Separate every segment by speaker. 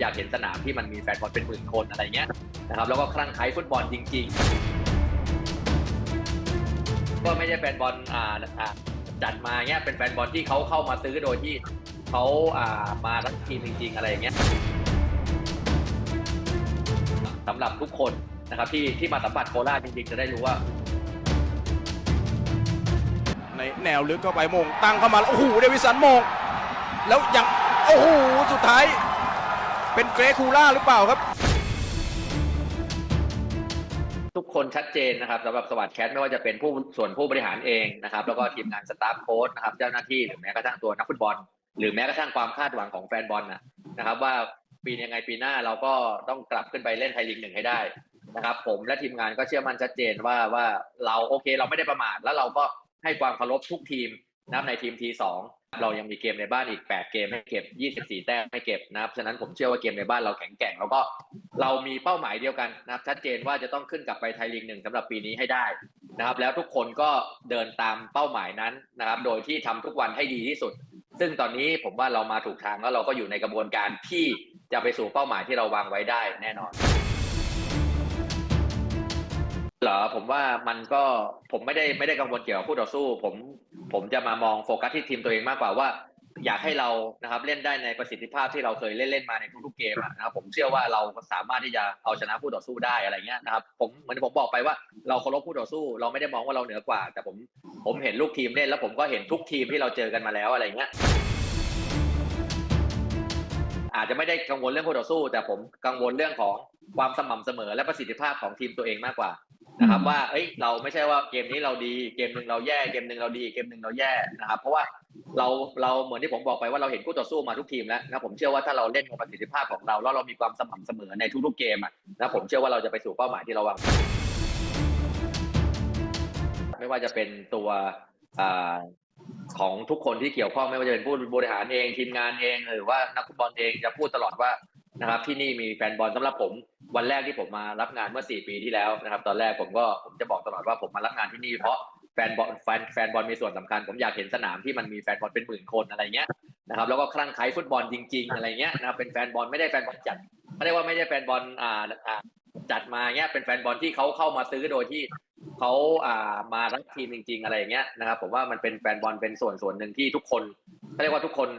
Speaker 1: อยากเห็นสนามที่มันมีแฟนบอลเป็นหมื่นคนอะไรเงี้ยนะครับแล้วก็คลั่งไคล้ฟุตบอลจริง ๆ ก็ไม่ใช่แฟนบอลอ่าจัดมาเงี้ยเป็นแฟนบอลที่เขาเข้ามาซื้อโดยที่เขาอ่ามารักทีมจริง ๆ อะไรอย่างเงี้ยสำหรับทุกคนนะครับที่ที่มาสัมผัสโคราชจริง ๆ จะได้รู้ว่า
Speaker 2: ในแนวลึกเข้าไปมงตั้งเข้ามาแล้วโอ้โห เดวิสันมง แล้วยัง โอ้โห สุดท้าย เป็นเกรคูล่าหรือเปล่าครับ
Speaker 1: ทุกคนชัดเจนนะครับสำหรับสวัสดิ์แคทไม่ว่าจะเป็นผู้ส่วนผู้บริหารเองนะครับแล้วก็ทีมงานสตาฟโค้ชนะครับเจ้าหน้าที่หรือแม้กระทั่งตัวนักฟุตบอล หรือแม้กระทั่งความคาดหวังของแฟนบอลนะนะครับว่าปียังไงปีหน้าเราก็ต้องกลับขึ้นไปเล่นไทยลีกหนึ่งให้ได้นะครับผมและทีมงานก็เชื่อมั่นชัดเจนว่าว่าเราโอเคเราไม่ได้ประมาทแล้วเราก็ให้ความเคารพทุกทีมนะครับในทีมทีสอง เรายังมีเกมในบ้านอีก 8 เกมให้เก็บ 24 แต้มให้เก็บนะครับฉะนั้นผมเชื่อว่าเกมในบ้านเราแข็งแกร่งแล้วก็เรามีเป้าหมายเดียวกันนะครับ ชัดเจนว่าจะต้องขึ้นกลับไปไทยลีกหนึ่งสำหรับปีนี้ให้ได้นะครับ แล้วทุกคนก็เดินตามเป้าหมายนั้นนะครับ โดยที่ทำทุกวันให้ดีที่สุด ซึ่งตอนนี้ผมว่าเรามาถูกทางแล้วเราก็อยู่ในกระบวนการที่จะไปสู่เป้าหมายที่เราวางไว้ได้แน่นอน เหรอผมว่ามันก็ผมไม่ได้ไม่ได้กังวลเกี่ยวกับคู่ต่อสู้ ผมผมจะมามองโฟกัสที่ทีมตัวเองมากกว่าว่า อยากให้เรานะครับเล่นได้ในประสิทธิภาพที่เราเคยเล่นเล่นมาในทุกๆเกมนะครับผมเชื่อว่าเราสามารถที่จะเอาชนะคู่ต่อสู้ได้อะไรเงี้ยนะครับผมเหมือนที่ผมบอกไปว่าเราเคารพคู่ต่อสู้ เราไม่ได้มองว่าเราเหนือกว่า แต่ผมผมเห็นลูกทีมเล่นแล้วผมก็เห็นทุกทีมที่เราเจอกันมาแล้วอะไรเงี้ยอาจจะไม่ได้กังวลเรื่องคู่ต่อสู้ แต่ผมกังวลเรื่องของความสม่ำเสมอและประสิทธิภาพของทีมตัวเองมากกว่า นะครับว่าเอ้ยเราไม่ใช่ว่าเกมนี้เราดีเกมหนึ่งเราแย่เกมหนึ่งเราดีเกมหนึ่งเราแย่นะครับ เพราะว่าเราเราเหมือนที่ผมบอกไปว่าเราเห็นคู่ต่อสู้มาทุกทีมแล้วนะครับผมเชื่อว่าถ้าเราเล่นกับประสิทธิภาพของเราแล้วเรามีความสม่ำเสมอในทุกๆเกมอะนะผมเชื่อว่าเราจะไปสู่เป้าหมายที่เราวางไม่ว่าจะเป็นตัวอ่าของทุกคนที่เกี่ยวข้องไม่ว่าจะเป็นผู้บริหารเองทีมงานเองหรือว่านักฟุตบอลเองจะพูดตลอดว่านะครับที่นี่มีแฟนบอลสำหรับผม วันแรกที่ผมมารับงานเมื่อสี่ปีที่แล้วนะครับ ตอนแรกผมก็ผมจะบอกตลอดว่าผมมารับงานที่นี่เพราะแฟนบอลแฟนแฟนบอลมีส่วนสำคัญ ผมอยากเห็นสนามที่มันมีแฟนบอลเป็นหมื่นคนอะไรเงี้ยนะครับแล้วก็คลั่งไคล้ฟุตบอลจริง ๆ อะไรเงี้ยนะครับเป็นแฟนบอลไม่ได้แฟนบอลจัดไม่ได้ว่าไม่ได้แฟนบอลอ่าจัดมาเงี้ยเป็นแฟนบอลที่เขาเข้ามาซื้อโดยที่ เขาอ่ามารักทีมจริง ๆ อะไรอย่างเงี้ยนะครับ ผมว่ามันเป็นแฟนบอลเป็นส่วนส่วนหนึ่งที่ทุกคนเขาเรียกว่าทุกคน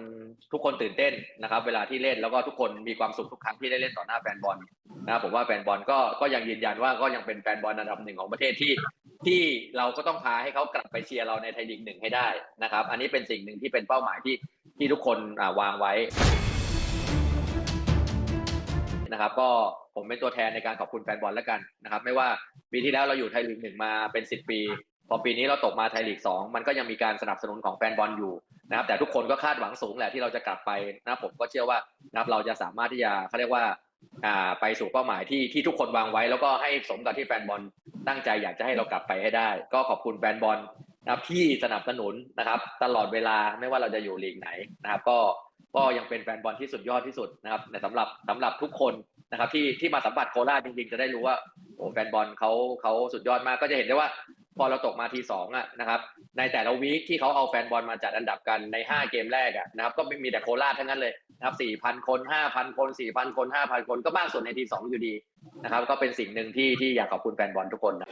Speaker 1: ทุกคนตื่นเต้นนะครับ เวลาที่เล่นแล้วก็ทุกคนมีความสุขทุกครั้งที่ได้เล่นต่อหน้าแฟนบอลนะครับผมว่าแฟนบอลก็ก็ยังยืนยันว่าก็ยังเป็นแฟนบอลอันดับหนึ่งของประเทศที่ที่เราก็ต้องพาให้เขากลับไปเชียร์เราในไทยลีกหนึ่งให้ได้นะครับ อันนี้เป็นสิ่งหนึ่งที่เป็นเป้าหมายที่ที่ทุกคนอ่าวางไว้ นะครับ ก็ผมเป็นตัวแทนในการขอบคุณแฟนบอลแล้วกันนะครับ ไม่ว่าปีที่แล้วเราอยู่ไทยลีกหนึ่งมาเป็น 10 ปี พอปีนี้เราตกมาไทยลีกสองมันก็ยังมีการสนับสนุนของแฟนบอลอยู่นะครับ แต่ทุกคนก็คาดหวังสูงแหละที่เราจะกลับไปนะผมก็เชื่อว่านะครับเราจะสามารถที่จะเขาเรียกว่าอ่าไปสู่เป้าหมายที่ที่ทุกคนวางไว้ แล้วก็ให้สมกับที่แฟนบอลตั้งใจอยากจะให้เรากลับไปให้ได้ ก็ขอบคุณแฟนบอลนะครับที่สนับสนุนนะครับ ตลอดเวลาไม่ว่าเราจะอยู่ลีกไหนนะครับ ก็ ก็ยังเป็นแฟนบอลที่สุดยอดที่สุดนะครับในสำหรับสำหรับทุกคนนะครับที่ที่มาสัมผัสโคราชจริงๆจะได้รู้ว่าโอ้แฟนบอลเขาเขาสุดยอดมากก็จะเห็นได้ว่าพอเราตกมาทีสองอะนะครับในแต่ละวีคที่เขาเอาแฟนบอลมาจัดอันดับกันใน 5 เกมแรกอะนะครับก็มีแต่โคราชทั้งนั้นเลยนะครับ4,000คน5,000คน4,000คน5,000คนก็มากสุดในทีสองอยู่ดีนะครับก็เป็นสิ่งหนึ่งที่ที่อยากขอบคุณแฟนบอลทุกคนนะ